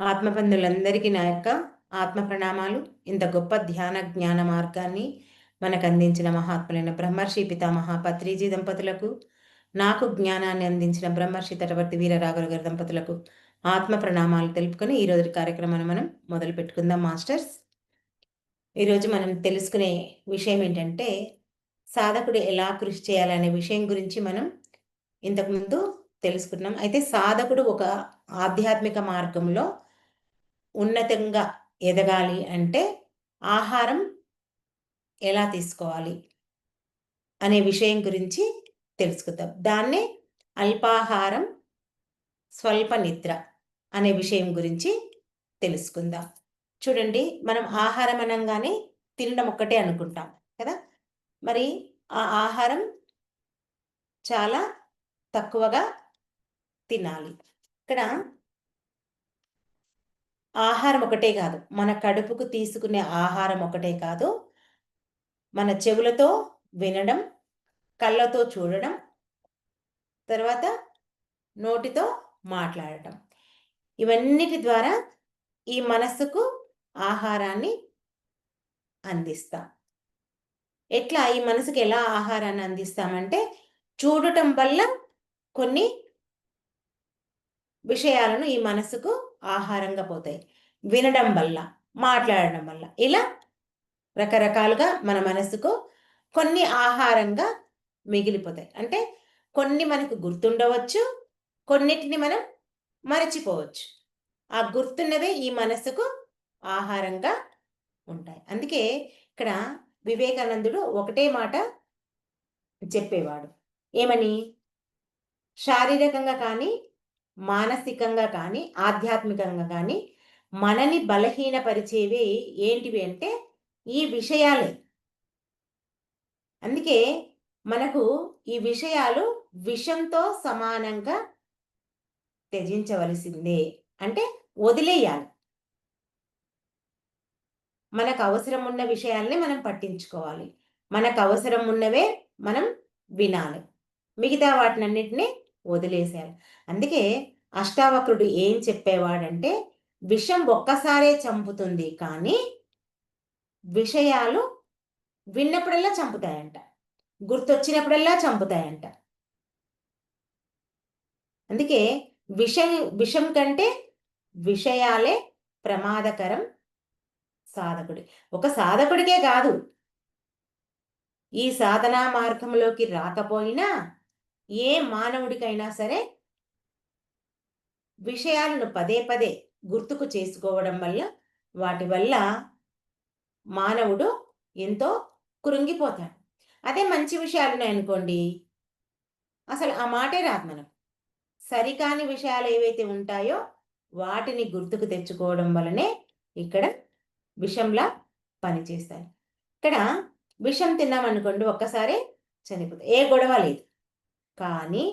ఆత్మబంధులందరికీ నా యొక్క ఆత్మ ప్రణామాలు ఇంత గొప్ప ధ్యాన జ్ఞాన మార్గాన్ని మనకు అందించిన మహాత్ములైన బ్రహ్మర్షి పితామహ పత్రిజీ దంపతులకు నాకు జ్ఞానాన్ని అందించిన బ్రహ్మర్షి తటవర్తి వీర రాఘవ గారి దంపతులకు ఆత్మ ప్రణామాలు తెలుపుకొని ఈరోజు కార్యక్రమాన్ని మనం మొదలు పెట్టుకుందాం మాస్టర్స్. ఈరోజు మనం తెలుసుకునే విషయం ఏంటంటే సాధకుడు ఎలా కృషి చేయాలనే విషయం గురించి మనం ఇంతకుముందు తెలుసుకున్నాం. అయితే సాధకుడు ఒక ఆధ్యాత్మిక మార్గంలో ఉన్నతంగా ఎదగాలి అంటే ఆహారం ఎలా తీసుకోవాలి అనే విషయం గురించి తెలుసుకుందాం. దాన్నే అల్పాహారం స్వల్ప నిద్ర అనే విషయం గురించి తెలుసుకుందాం. చూడండి మనం ఆహారం అనగానే తినడం ఒక్కటే అనుకుంటాం కదా? మరి ఆ ఆహారం చాలా తక్కువగా తినాలి. ఇక్కడ ఆహారం ఒకటే కాదు. మన కడుపుకు తీసుకునే ఆహారం ఒకటే కాదు. మన చెవులతో వినడం కళ్ళతో చూడడం తర్వాత నోటితో మాట్లాడటం. ఇవన్నిటి ద్వారా ఈ మనస్సుకు ఆహారాన్ని అందిస్తాం. ఎట్లా? ఈ మనసుకు ఎలా ఆహారాన్ని అందిస్తామంటే చూడటం వల్ల కొన్ని విషయాలను ఈ మనసుకు ఆహారంగా పోతాయి. వినడం వల్ల మాట్లాడడం వల్ల. ఇలా రకరకాలుగా మన మనసుకు కొన్ని ఆహారంగా మిగిలిపోతాయి. అంటే కొన్ని మనకు గుర్తుండవచ్చు కొన్నిటిని మనం మరచిపోవచ్చు. ఆ గుర్తున్నవే ఈ మనసుకు ఆహారంగా ఉంటాయి. అందుకే ఇక్కడ వివేకానందుడు ఒకటే మాట చెప్పేవాడు. ఏమని? శారీరకంగా కానీ మానసికంగా కానీ ఆధ్యాత్మికంగా కానీ మనని బలహీనపరిచేవి ఏంటివి అంటే ఈ విషయాలే. అందుకే మనకు ఈ విషయాలు విషంతో సమానంగా త్యజించవలసిందే. అంటే వదిలేయాలి. మనకు అవసరం ఉన్న విషయాల్ని మనం పట్టించుకోవాలి. మనకు అవసరం ఉన్నవే మనం వినాలి. మిగతా వాటినన్నిటినీ వదిలేశారు. అందుకే అష్టావక్రుడు ఏం చెప్పేవాడంటే విషం ఒక్కసారే చంపుతుంది కానీ విషయాలు విన్నప్పుడల్లా చంపుతాయంట. గుర్తొచ్చినప్పుడల్లా చంపుతాయంట. అందుకే విషం విషం కంటే విషయాలే ప్రమాదకరం సాధకుడి. ఒక సాధకుడికే కాదు ఈ సాధనా మార్గంలోకి రాకపోయినా ఏ మానవుడికైనా సరే విషయాలను పదే పదే గుర్తుకు చేసుకోవడం వల్ల వాటి వల్ల మానవుడు ఎంతో కృంగిపోతాడు. అదే మంచి విషయాలు అనుకోండి. అసలు ఆ మాటే రాదు మనం సరికాని విషయాలు ఏవైతే ఉంటాయో వాటిని గుర్తుకు తెచ్చుకోవడం వలనే ఇక్కడ విషంలా పనిచేస్తాయి. ఇక్కడ విషం తిన్నామనుకోండి ఒక్కసారి చనిపోతాయి. ఏ గొడవ లేదు. కానీ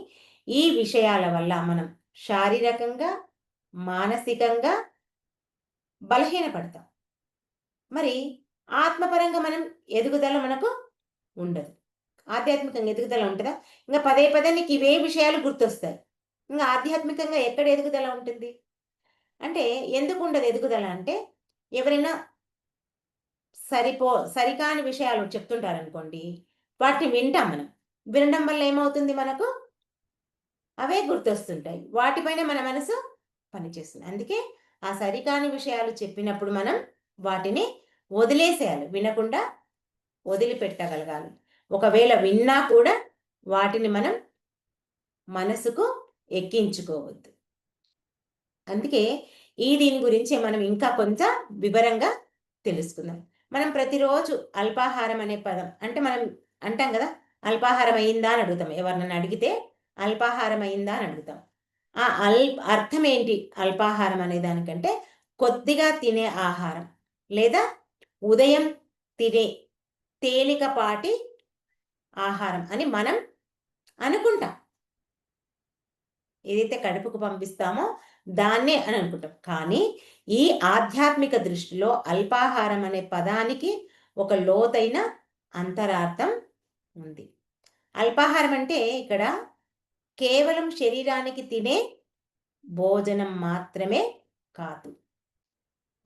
ఈ విషయాల వల్ల మనం శారీరకంగా మానసికంగా బలహీనపడతాం. మరి ఆత్మపరంగా మనం ఎదుగుదల మనకు ఉండదు. ఆధ్యాత్మికంగా ఎదుగుదల ఉంటుందా? ఇంకా పదే పదే నీకు ఇవే విషయాలు గుర్తొస్తాయి. ఇంకా ఆధ్యాత్మికంగా ఎక్కడ ఎదుగుదల ఉంటుంది? అంటే ఎందుకు ఉండదు ఎదుగుదల అంటే ఎవరైనా సరిపో సరికాని విషయాలు చెప్తుంటారనుకోండి వాటిని వింటాం మనం. వినడం వల్ల ఏమవుతుంది మనకు? అవే గుర్తొస్తుంటాయి. వాటిపైన మన మనసు పనిచేస్తుంది. అందుకే ఆ సరికాని విషయాలు చెప్పినప్పుడు మనం వాటిని వదిలేసేయాలి. వినకుండా వదిలిపెట్టగలగాలి. ఒకవేళ విన్నా కూడా వాటిని మనం మనసుకు ఎక్కించుకోవద్దు. అందుకే ఈ దీని గురించి మనం ఇంకా కొంచెం వివరంగా తెలుసుకుందాం. మనం ప్రతిరోజు అల్పాహారం అనే పదం అంటే మనం అంటాం కదా అల్పాహారం అయిందా అని అడుగుతాం. ఎవరినైనా అడిగితే అల్పాహారం అయిందా అని అడుగుతాం. ఆ అల్ అర్థం ఏంటి అల్పాహారం అనే దానికంటే? కొద్దిగా తినే ఆహారం లేదా ఉదయం తినే తేలికపాటి ఆహారం అని మనం అనుకుంటాం. ఏదైతే కడుపుకు పంపిస్తామో దాన్నే అని అనుకుంటాం. కానీ ఈ ఆధ్యాత్మిక దృష్టిలో అల్పాహారం అనే పదానికి ఒక లోతైన అంతరార్థం ఉంది. అల్పాహారం అంటే ఇక్కడ కేవలం శరీరానికి తినే భోజనం మాత్రమే కాదు.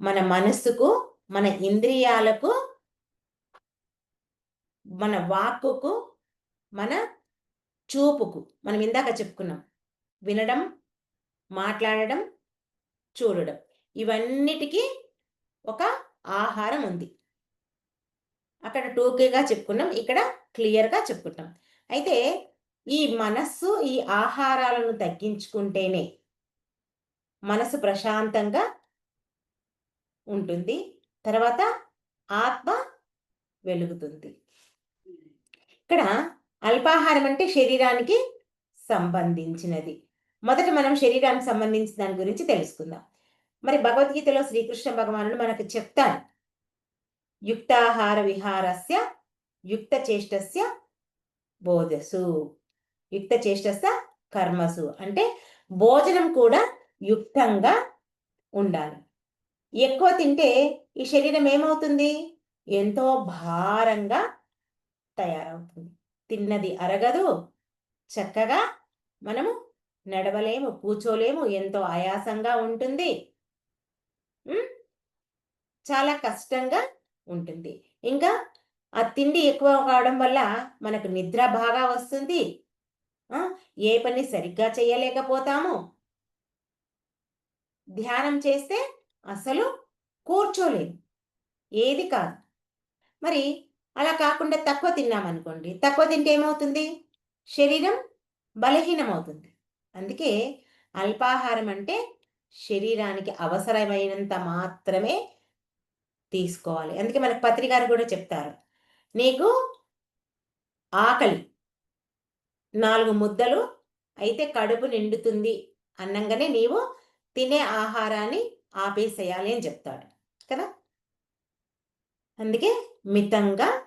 మన మనస్సుకు మన ఇంద్రియాలకు మన వాక్కుకు మన చూపుకు మనం ఇందాక చెప్పుకున్నాం. వినడం మాట్లాడడం చూడడం. ఇవన్నిటికీ ఒక ఆహారం ఉంది. అక్కడ టూకేగా చెప్పుకున్నాం ఇక్కడ క్లియర్గా చెప్పుకుంటాం అయితే ఈ మనస్సు ఈ ఆహారాలను తగ్గించుకుంటేనే మనసు ప్రశాంతంగా ఉంటుంది. తర్వాత ఆత్మ వెలుగుతుంది. ఇక్కడ అల్పాహారం అంటే శరీరానికి సంబంధించినది. మొదట మనం శరీరానికి సంబంధించిన దాని గురించి తెలుసుకుందాం. మరి భగవద్గీతలో శ్రీకృష్ణ భగవానుడు మనకు చెప్తారు యుక్తాహార విహారస్య యుక్తచేష్టస్య బోధసు. యుక్తచేష్టస్య కర్మసు. అంటే భోజనం కూడా యుక్తంగా ఉండాలి. ఎక్కువ తింటే ఈ శరీరం ఏమవుతుంది? ఎంతో భారంగా తయారవుతుంది. తిన్నది అరగదు చక్కగా మనము నడవలేము కూర్చోలేము ఎంతో ఆయాసంగా ఉంటుంది. చాలా కష్టంగా ఉంటుంది. ఇంకా ఆ తిండి ఎక్కువ కావడం వల్ల మనకు నిద్ర బాగా వస్తుంది. ఏ పని సరిగ్గా చేయలేకపోతాము. ధ్యానం చేస్తే అసలు కూర్చోలేము. ఏది కాదు. మరి అలా కాకుండా తక్కువ తిన్నామనుకోండి తక్కువ తింటే ఏమవుతుంది? శరీరం బలహీనమవుతుంది. అందుకే అల్పాహారం అంటే శరీరానికి అవసరమైనంత మాత్రమే తీసుకోవాలి. అందుకే మనకు పత్రికారు కూడా చెప్తారు. నీకు ఆకలి నాలుగు ముద్దలు అయితే కడుపు నిండుతుంది అన్నంగానే నీవు తినే ఆహారాన్ని ఆపేసేయాలి అని చెప్తాడు. కదా? అందుకే మితంగా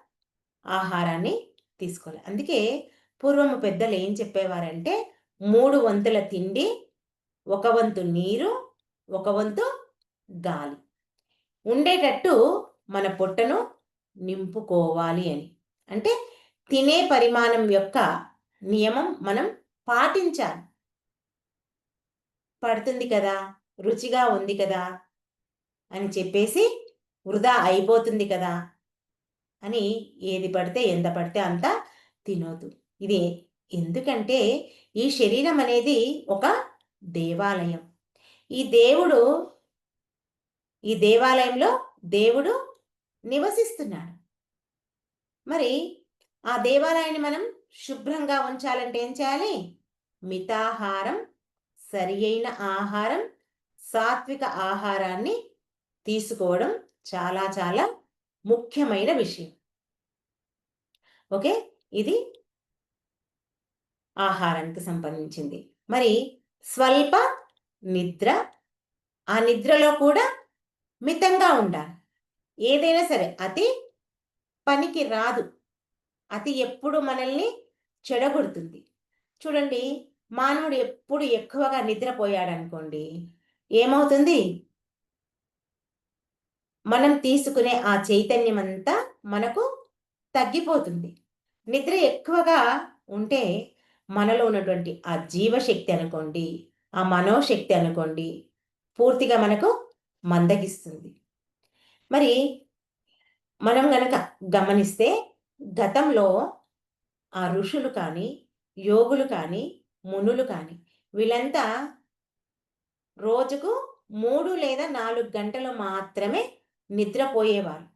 ఆహారాన్ని తీసుకోవాలి. అందుకే పూర్వము పెద్దలు ఏం చెప్పేవారంటే మూడు వంతుల తిండి ఒక వంతు నీరు ఒక వంతు గాలి. ఉండేటట్టు మన పొట్టను నింపుకోవాలి అని. అంటే తినే పరిమాణం యొక్క నియమం మనం పాటించాలి. పడుతుంది కదా రుచిగా ఉంది కదా అని చెప్పేసి వృధా అయిపోతుంది కదా అని ఏది పడితే ఎంత పడితే అంత తినొద్దు. ఇది ఎందుకంటే ఈ శరీరం అనేది ఒక దేవాలయం. ఈ దేవుడు ఈ దేవాలయంలో దేవుడు నివసిస్తున్నాడు. మరి ఆ దేవాలయాన్ని మనం శుభ్రంగా ఉంచాలంటే ఏం చేయాలి? మితాహారం సరి అయిన ఆహారం సాత్విక ఆహారాన్ని తీసుకోవడం చాలా చాలా ముఖ్యమైన విషయం. ఓకే? ఇది ఆహారానికి సంబంధించింది. మరి స్వల్ప నిద్ర ఆ నిద్రలో కూడా మితంగా ఉండాలి. ఏదైనా సరే అతి పనికి రాదు. అతి ఎప్పుడు మనల్ని చెడగొడుతుంది. చూడండి మానవుడు ఎప్పుడు ఎక్కువగా నిద్రపోయాడనుకోండి ఏమవుతుంది? మనం తీసుకునే ఆ చైతన్యం అంతా మనకు తగ్గిపోతుంది. నిద్ర ఎక్కువగా ఉంటే మనలో ఉన్నటువంటి ఆ జీవశక్తి అనుకోండి ఆ మనోశక్తి అనుకోండి పూర్తిగా మనకు మందగిస్తుంది. మరి మనం గనక గమనిస్తే గతంలో ఆ ఋషులు కానీ యోగులు కానీ మునులు కానీ వీళ్ళంతా రోజుకు మూడు లేదా నాలుగు గంటలు మాత్రమే నిద్రపోయేవారు.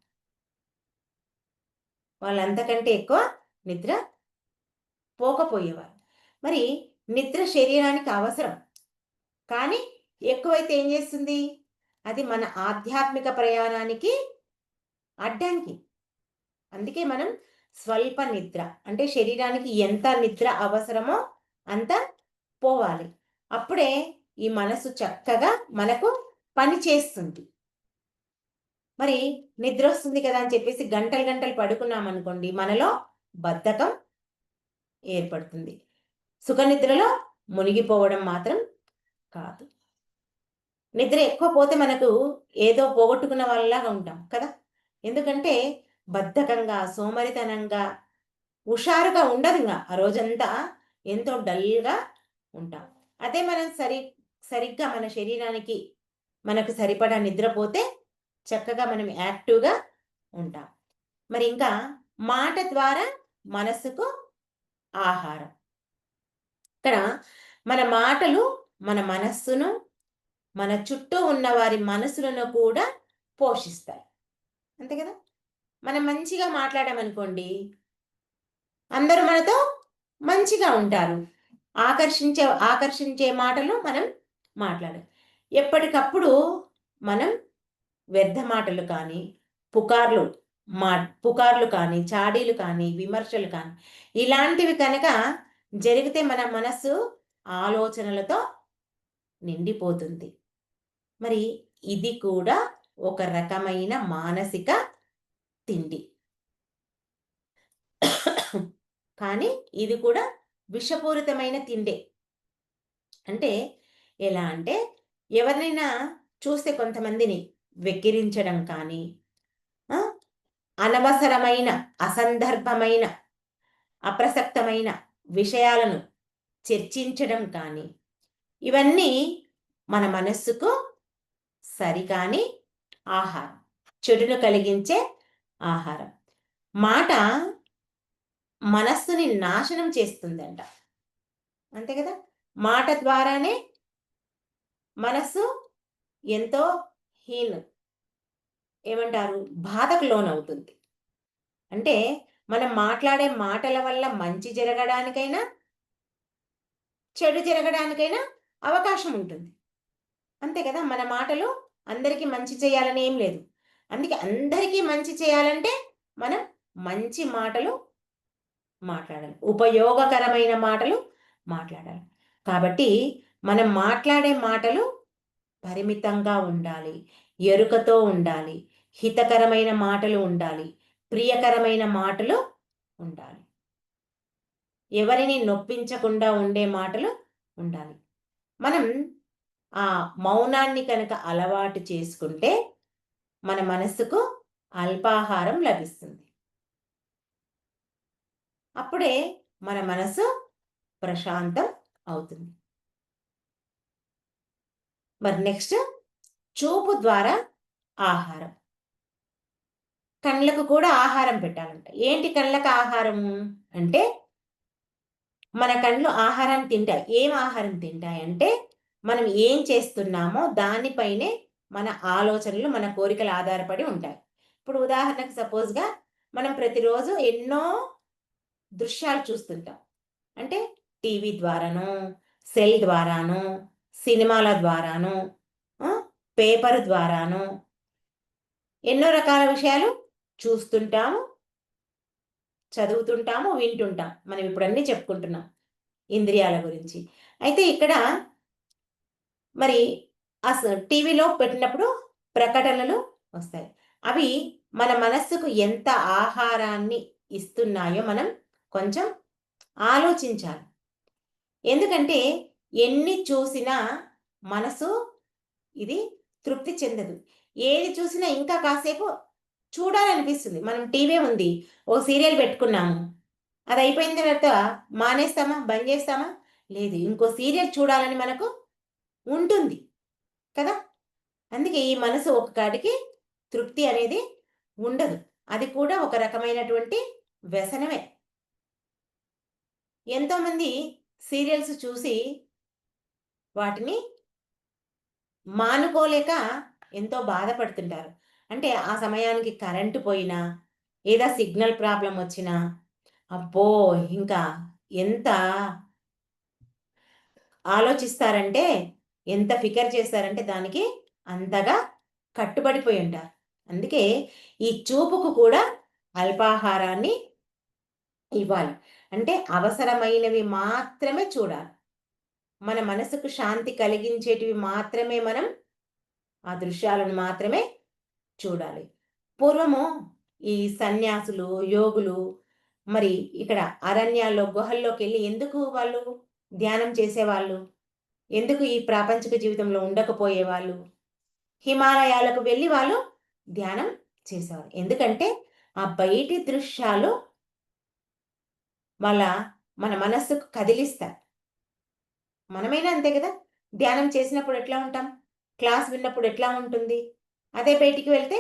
వాళ్ళంతకంటే ఎక్కువ నిద్ర పోకపోయేవారు. మరి నిద్ర శరీరానికి అవసరం. కానీ ఎక్కువైతే ఏం చేస్తుంది? అది మన ఆధ్యాత్మిక ప్రయాణానికి అడ్డంకి. అందుకే మనం స్వల్ప నిద్ర అంటే శరీరానికి ఎంత నిద్ర అవసరమో అంత పోవాలి. అప్పుడే ఈ మనసు చక్కగా మనకు పని చేస్తుంది. మరి నిద్ర వస్తుంది కదా అని చెప్పేసి గంటలు గంటలు పడుకున్నాం అనుకోండి మనలో బద్ధకం ఏర్పడుతుంది. సుఖనిద్రలో మునిగిపోవడం మాత్రం కాదు. నిద్ర ఎక్కువ పోతే మనకు ఏదో పోగొట్టుకున్న వాళ్ళలాగా ఉంటాం కదా? ఎందుకంటే బద్ధకంగా సోమరితనంగా హుషారుగా ఉండదు ఇంకా. ఆ రోజంతా ఎంతో డల్గా ఉంటాం. అదే మనం సరి సరిగ్గా మన శరీరానికి మనకు సరిపడా నిద్రపోతే చక్కగా మనం యాక్టివ్గా ఉంటాం. మరి ఇంకా మాట ద్వారా మనసుకు ఆహారం. ఇక్కడ మన మాటలు మన మనస్సును మన చుట్టూ ఉన్న వారి మనసులను కూడా పోషిస్తాయి. అంతే కదా? మనం మంచిగా మాట్లాడామనుకోండి అందరూ మనతో మంచిగా ఉంటారు. ఆకర్షించే ఆకర్షించే మాటలు మనం మాట్లాడాలి ఎప్పటికప్పుడు మనం వ్యర్థ మాటలు కానీ పుకార్లు మా పుకార్లు కానీ చాడీలు కానీ విమర్శలు కానీ ఇలాంటివి కనుక జరిగితే మన మనస్సు ఆలోచనలతో నిండిపోతుంది. మరి ఇది కూడా ఒక రకమైన మానసిక తిండి. కానీ ఇది కూడా విషపూరితమైన తిండే. అంటే ఎలా అంటే ఎవరినైనా చూస్తే కొంతమందిని వెక్కిరించడం కానీ అనవసరమైన అసందర్భమైన అప్రసక్తమైన విషయాలను చర్చించడం కానీ ఇవన్నీ మన మనస్సుకు సరికాని ఆహారం. చెడును కలిగించే ఆహారం. మాట మనస్సుని నాశనం చేస్తుందంట. అంతే కదా? మాట ద్వారానే మనస్సు ఎంతో హీన. ఏమంటారు? బాధకు లోనవుతుంది. అంటే మనం మాట్లాడే మాటల వల్ల మంచి జరగడానికైనా చెడు జరగడానికైనా అవకాశం ఉంటుంది. అంతే కదా? మన మాటలు అందరికీ మంచి చేయాలని ఏం లేదు. అందుకే అందరికీ మంచి చేయాలంటే మనం మంచి మాటలు మాట్లాడాలి. ఉపయోగకరమైన మాటలు మాట్లాడాలి. కాబట్టి మనం మాట్లాడే మాటలు పరిమితంగా ఉండాలి. ఎరుకతో ఉండాలి. హితకరమైన మాటలు ఉండాలి. ప్రియకరమైన మాటలు ఉండాలి. ఎవరిని నొప్పించకుండా ఉండే మాటలు ఉండాలి. మనం ఆ మౌనాన్ని కనుక అలవాటు చేసుకుంటే మన మనసుకు అల్పాహారం లభిస్తుంది. అప్పుడే మన మనసు ప్రశాంతం అవుతుంది. మరి నెక్స్ట్ చూపు ద్వారా ఆహారం. కళ్ళకు కూడా ఆహారం పెట్టాలంట. ఏంటి కళ్ళకు ఆహారం అంటే మన కళ్ళు ఆహారం తింటాయి. ఏం ఆహారం తింటాయి అంటే మనం ఏం చేస్తున్నామో దానిపైనే మన ఆలోచనలు మన కోరికలు ఆధారపడి ఉంటాయి. ఇప్పుడు ఉదాహరణకు సపోజ్గా మనం ప్రతిరోజు ఎన్నో దృశ్యాలు చూస్తుంటాం. అంటే టీవీ ద్వారాను సెల్ ద్వారాను సినిమాల ద్వారాను పేపర్ ద్వారాను ఎన్నో రకాల విషయాలు చూస్తుంటాము చదువుతుంటాము వింటుంటాం. మనం ఇప్పుడు అన్నీ చెప్పుకుంటున్నాం ఇంద్రియాల గురించి. అయితే ఇక్కడ మరి అసలు టీవీలో పెట్టినప్పుడు ప్రకటనలు వస్తాయి. అవి మన మనస్సుకు ఎంత ఆహారాన్ని ఇస్తున్నాయో మనం కొంచెం ఆలోచించాలి. ఎందుకంటే ఎన్ని చూసినా మనసు ఇది తృప్తి చెందదు. ఏది చూసినా ఇంకా కాసేపు చూడాలనిపిస్తుంది. మనం టీవీ ఉంది ఓ సీరియల్ పెట్టుకున్నాము అది అయిపోయిన తర్వాత మానేస్తామా బంద్ చేస్తామా? లేదు ఇంకో సీరియల్ చూడాలని మనకు ఉంటుంది కదా? అందుకే ఈ మనసు ఒక కాడికి తృప్తి అనేది ఉండదు. అది కూడా ఒక రకమైనటువంటి వ్యసనమే. ఎంతోమంది సీరియల్స్ చూసి వాటిని మానుకోలేక ఎంతో బాధపడుతుంటారు. అంటే ఆ సమయానికి కరెంటు పోయినా ఏదో సిగ్నల్ ప్రాబ్లం వచ్చినా అబ్బో! ఇంకా ఎంత ఆలోచిస్తారంటే ఎంత ఫికర్ చేస్తారంటే దానికి అంతగా కట్టుబడిపోయి ఉంటారు అందుకే ఈ చూపుకు కూడా అల్పాహారాన్ని ఇవ్వాలి. అంటే అవసరమైనవి మాత్రమే చూడాలి. మన మనసుకు శాంతి కలిగించేటివి మాత్రమే మనం ఆ దృశ్యాలను మాత్రమే చూడాలి. పూర్వము ఈ సన్యాసులు యోగులు మరి ఇక్కడ అరణ్యాల్లో గుహల్లోకి వెళ్ళి ఎందుకు వాళ్ళు ధ్యానం చేసేవాళ్ళు? ఎందుకు ఈ ప్రాపంచిక జీవితంలో ఉండకపోయేవాళ్ళు? హిమాలయాలకు వెళ్ళి వాళ్ళు ధ్యానం చేసేవారు. ఎందుకంటే ఆ బయటి దృశ్యాలు వాళ్ళ మన మనస్సుకు కదిలిస్తారు మనమైనా అంతే కదా? ధ్యానం చేసినప్పుడు ఎట్లా ఉంటాం? క్లాస్ విన్నప్పుడు ఎట్లా ఉంటుంది? అదే బయటికి వెళ్తే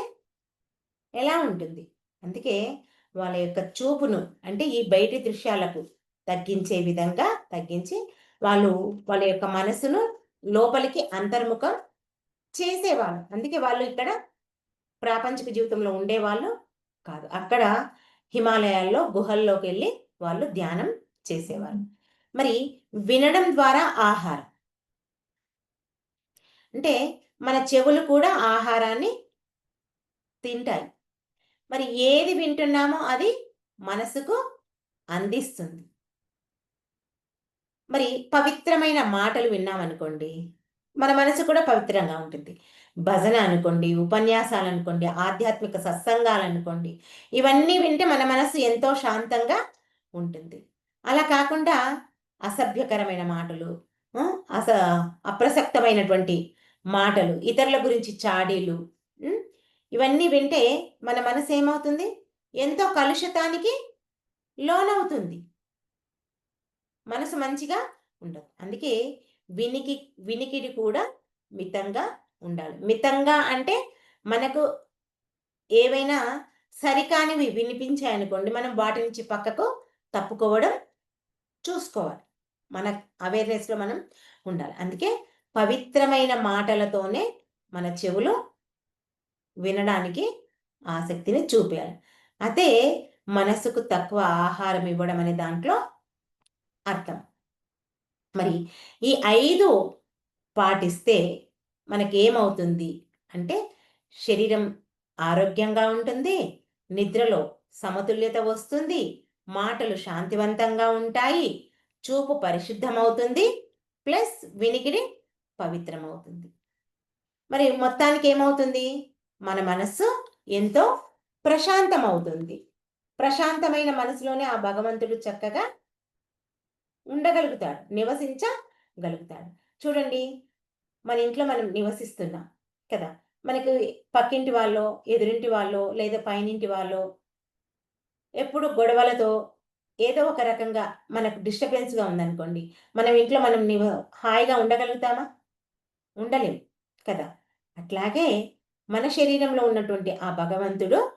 ఎలా ఉంటుంది? అందుకే వాళ్ళ యొక్క చూపును అంటే ఈ బయటి దృశ్యాలకు తగ్గించే విధంగా తగ్గించి వాళ్ళు వాళ్ళ యొక్క మనసును లోపలికి అంతర్ముఖం చేసేవాళ్ళు. అందుకే వాళ్ళు ఇక్కడ ప్రాపంచిక జీవితంలో ఉండేవాళ్ళు కాదు. అక్కడ హిమాలయాల్లో గుహల్లోకి వెళ్ళి వాళ్ళు ధ్యానం చేసేవారు మరి వినడం ద్వారా ఆహారం. అంటే మన చెవులు కూడా ఆహారాన్ని తింటాయి. మరి ఏది వింటున్నామో అది మనసుకు అందిస్తుంది. మరి పవిత్రమైన మాటలు విన్నామనుకోండి మన మనసు కూడా పవిత్రంగా ఉంటుంది. భజన అనుకోండి ఉపన్యాసాలు అనుకోండి ఆధ్యాత్మిక సత్సంగాలు అనుకోండి ఇవన్నీ వింటే మన మనసు ఎంతో శాంతంగా ఉంటుంది. అలా కాకుండా అసభ్యకరమైన మాటలు అస అప్రసక్తమైనటువంటి మాటలు ఇతరుల గురించి చాడీలు ఇవన్నీ వింటే మన మనసు ఏమవుతుంది? ఎంతో కలుషితానికి లోనవుతుంది. మనసు మంచిగా ఉండదు. అందుకే వినికి వినికిడి కూడా మితంగా ఉండాలి. మితంగా అంటే మనకు ఏవైనా సరికానివి వినిపించాయనుకోండి మనం వాటి నుంచి పక్కకు తప్పుకోవడం చూసుకోవాలి. మన అవేర్నెస్లో మనం ఉండాలి. అందుకే పవిత్రమైన మాటలతోనే మన చెవులు వినడానికి ఆసక్తిని చూపించాలి అదే మనసుకు తక్కువ ఆహారం ఇవ్వడం అనే దాంట్లో అర్థం. మరి ఈ ఐదు పాటిస్తే మనకేమవుతుంది? అంటే శరీరం ఆరోగ్యంగా ఉంటుంది నిద్రలో సమతుల్యత వస్తుంది మాటలు శాంతివంతంగా ఉంటాయి చూపు పరిశుద్ధమవుతుంది ప్లస్ వినికిడి పవిత్రమవుతుంది. మరి మొత్తానికి ఏమవుతుంది మన మనస్సు ఎంతో ప్రశాంతమవుతుంది. ప్రశాంతమైన మనసులోనే ఆ భగవంతుడు చక్కగా ఉండగలుగుతాడు నివసించగలుగుతాడు. చూడండి మన ఇంట్లో మనం నివసిస్తున్నాం కదా. మనకి పక్కింటి వాళ్ళు ఎదురింటి వాళ్ళు లేదా పైనింటి వాళ్ళు ఎప్పుడు గొడవలతో ఏదో ఒక రకంగా మనకు డిస్టర్బెన్స్గా ఉందనుకోండి మనం ఇంట్లో మనం నివ హాయిగా ఉండగలుగుతామా? ఉండలేం కదా. అట్లాగే మన శరీరంలో ఉన్నటువంటి ఆ భగవంతుడు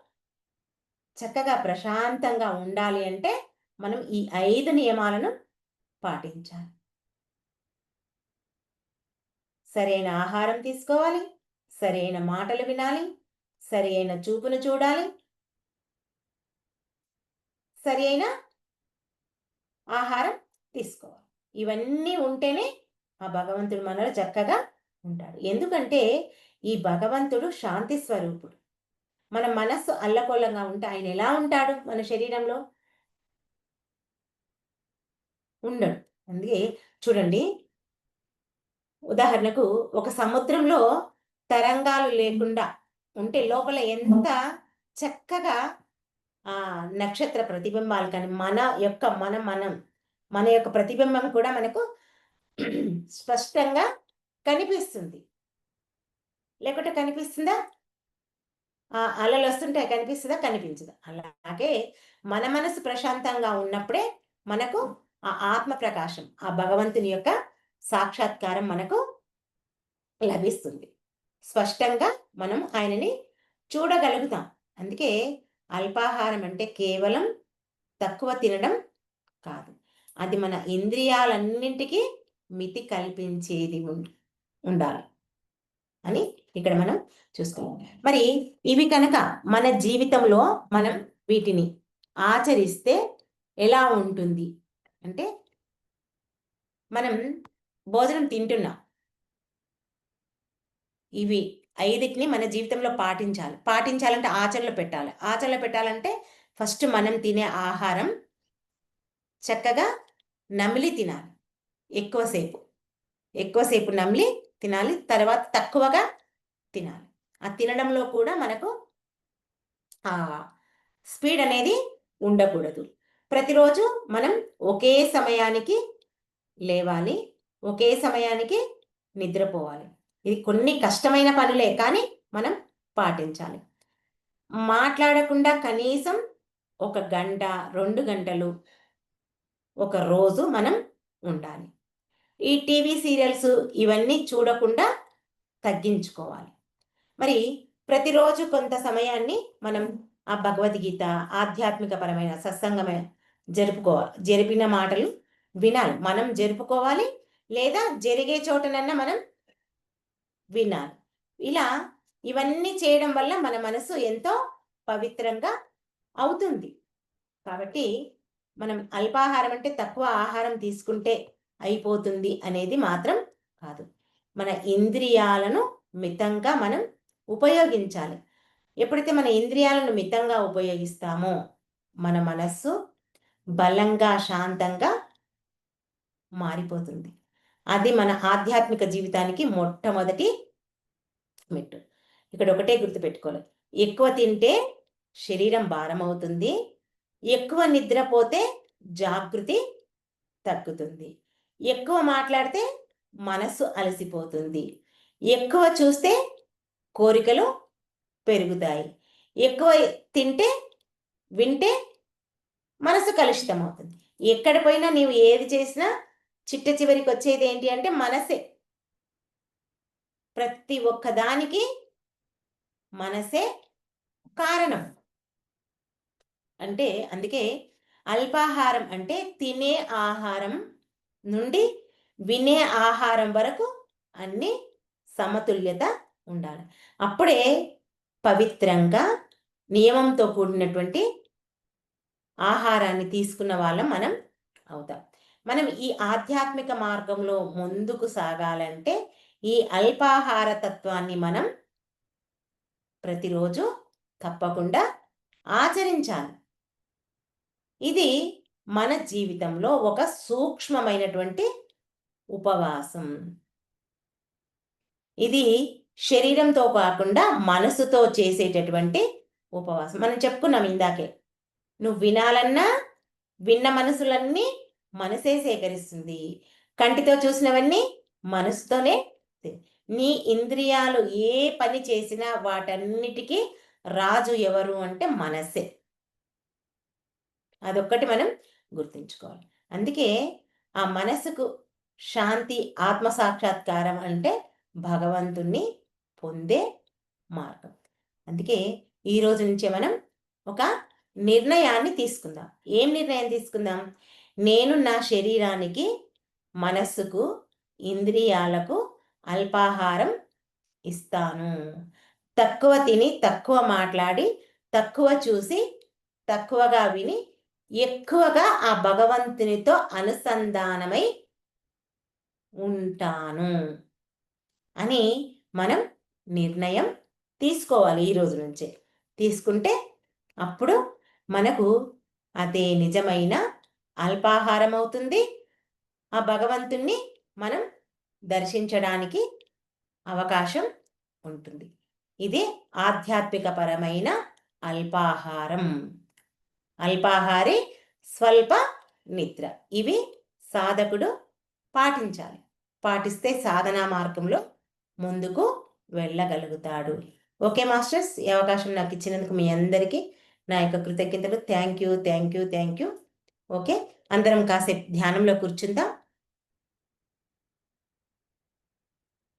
చక్కగా ప్రశాంతంగా ఉండాలి అంటే మనం ఈ ఐదు నియమాలను పాటించాలి. సరైన ఆహారం తీసుకోవాలి సరైన మాటలు వినాలి సరైన చూపును చూడాలి సరైన ఆహారం తీసుకోవాలి. ఇవన్నీ ఉంటేనే ఆ భగవంతుడు మనలో చక్కగా ఉంటాడు. ఎందుకంటే ఈ భగవంతుడు శాంతి స్వరూపుడు. మన మనస్సు అల్లకొల్లంగా ఉంటే ఆయన ఎలా ఉంటాడు మన శరీరంలో? ఉండడు. అందుకే చూడండి. ఉదాహరణకు ఒక సముద్రంలో తరంగాలు లేకుండా ఉంటే లోపల ఎంత చక్కగా ఆ నక్షత్ర ప్రతిబింబాలు కానీ మన యొక్క మన మనం మన యొక్క ప్రతిబింబం కూడా మనకు స్పష్టంగా కనిపిస్తుంది. లేకుంటే కనిపిస్తుందా? ఆ అలలు వస్తుంటే కనిపిస్తుందా? కనిపించదా. అలాగే మన మనసు ప్రశాంతంగా ఉన్నప్పుడే మనకు ఆ ఆత్మ ప్రకాశం ఆ భగవంతుని యొక్క సాక్షాత్కారం మనకు లభిస్తుంది. స్పష్టంగా మనం ఆయనని చూడగలుగుతాం. అందుకే అల్పాహారం అంటే కేవలం తక్కువ తినడం కాదు. అది మన ఇంద్రియాలన్నింటికి మితి కల్పించేది ఉండాలి అని ఇక్కడ మనం చూసుకోవాలి మరి ఇవి కనుక మన జీవితంలో మనం వీటిని ఆచరిస్తే ఎలా ఉంటుంది? అంటే మనం భోజనం తింటున్నాం. ఇవి ఐదుటిని మన జీవితంలో పాటించాలి. పాటించాలంటే ఆచరణలో పెట్టాలి. ఆచరణలో పెట్టాలంటే ఫస్ట్ మనం తినే ఆహారం చక్కగా నమిలి తినాలి. ఎక్కువసేపు. ఎక్కువసేపు నమిలి తినాలి. తర్వాత తక్కువగా తినాలి. ఆ తినడంలో కూడా మనకు స్పీడ్ అనేది ఉండకూడదు. ప్రతిరోజు మనం ఒకే సమయానికి లేవాలి ఒకే సమయానికి నిద్రపోవాలి. ఇది కొన్ని కష్టమైన పనులే కానీ మనం పాటించాలి. మాట్లాడకుండా కనీసం ఒక గంట రెండు గంటలు ఒక రోజు మనం ఉండాలి. ఈ టీవీ సీరియల్స్ ఇవన్నీ చూడకుండా తగ్గించుకోవాలి. మరి ప్రతిరోజు కొంత సమయాన్ని మనం ఆ భగవద్గీత ఆధ్యాత్మికపరమైన సత్సంగమైన జరుపుకోవాలి జరిపిన మాటలు వినాలి. మనం జరుపుకోవాలి లేదా జరిగే చోటనన్నా మనం వినాలి. ఇలా ఇవన్నీ చేయడం వల్ల మన మనసు ఎంతో పవిత్రంగా అవుతుంది. కాబట్టి మనం అల్పాహారం అంటే తక్కువ ఆహారం తీసుకుంటే అయిపోతుంది అనేది మాత్రం కాదు. మన ఇంద్రియాలను మితంగా మనం ఉపయోగించాలి. ఎప్పుడైతే మన ఇంద్రియాలను మితంగా ఉపయోగిస్తామో మన మనస్సు బలంగా శాంతంగా మారిపోతుంది. అది మన ఆధ్యాత్మిక జీవితానికి మొట్టమొదటి మెట్టు. ఇక్కడ ఒకటే గుర్తుపెట్టుకోవాలి. ఎక్కువ తింటే శరీరం భారం అవుతుంది ఎక్కువ నిద్రపోతే జాగృతి తగ్గుతుంది. ఎక్కువ మాట్లాడితే మనస్సు అలసిపోతుంది. ఎక్కువ చూస్తే కోరికలు పెరుగుతాయి. ఎక్కువ తింటే వింటే మనసు కలుషితం అవుతుంది ఎక్కడ పోయినా నీవు ఏది చేసినా చిట్ట చివరికి వచ్చేది ఏంటి అంటే మనసే. ప్రతి ఒక్కదానికి మనసే కారణం. అంటే అందుకే అల్పాహారం అంటే తినే ఆహారం నుండి వినే ఆహారం వరకు అన్ని సమతుల్యత ఉండాలి. అప్పుడే పవిత్రంగా నియమంతో కూడినటువంటి ఆహారాన్ని తీసుకున్న వాళ్ళం మనం అవుతాం. మనం ఈ ఆధ్యాత్మిక మార్గంలో ముందుకు సాగాలంటే ఈ అల్పాహార తత్వాన్ని మనం ప్రతిరోజు తప్పకుండా ఆచరించాలి. ఇది మన జీవితంలో ఒక సూక్ష్మమైనటువంటి ఉపవాసం. ఇది శరీరంతో కాకుండా మనసుతో చేసేటటువంటి ఉపవాసం. మనం చెప్పుకున్నాం ఇందాకే నువ్వు వినాలన్నా విన్న మనసులన్నీ మనసే సేకరిస్తుంది. కంటితో చూసినవన్నీ మనసుతోనే నీ ఇంద్రియాలు ఏ పని చేసినా వాటన్నిటికీ రాజు ఎవరు అంటే మనసే. అదొక్కటి మనం గుర్తుంచుకోవాలి. అందుకే ఆ మనసుకు శాంతి ఆత్మ సాక్షాత్కారం అంటే భగవంతుణ్ణి పొందే మార్గం. అందుకే ఈ రోజు నుంచే మనం ఒక నిర్ణయాన్ని తీసుకుందాం. ఏం నిర్ణయం తీసుకుందాం? నేను నా శరీరానికి మనస్సుకు ఇంద్రియాలకు అల్పాహారం ఇస్తాను. తక్కువ తిని తక్కువ మాట్లాడి తక్కువ చూసి తక్కువగా విని ఎక్కువగా ఆ భగవంతునితో అనుసంధానమై ఉంటాను అని మనం నిర్ణయం తీసుకోవాలి ఈ రోజు నుంచే. తీసుకుంటే అప్పుడు మనకు అదే నిజమైన అల్పాహారం అవుతుంది ఆ భగవంతుణ్ణి మనం దర్శించడానికి అవకాశం ఉంటుంది. ఇది ఆధ్యాత్మిక పరమైన అల్పాహారం. అల్పాహారి స్వల్ప నిద్ర. ఇవి సాధకుడు పాటించాలి. పాటిస్తే సాధనా మార్గంలో ముందుకు వెళ్ళగలుగుతాడు. ఓకే మాస్టర్స్ ఈ అవకాశం నాకు ఇచ్చినందుకు మీ అందరికీ నా యొక్క కృతజ్ఞతలు. Thank you thank you thank you. Okay? అందరం కాసేపు ధ్యానంలో కూర్చుందాం.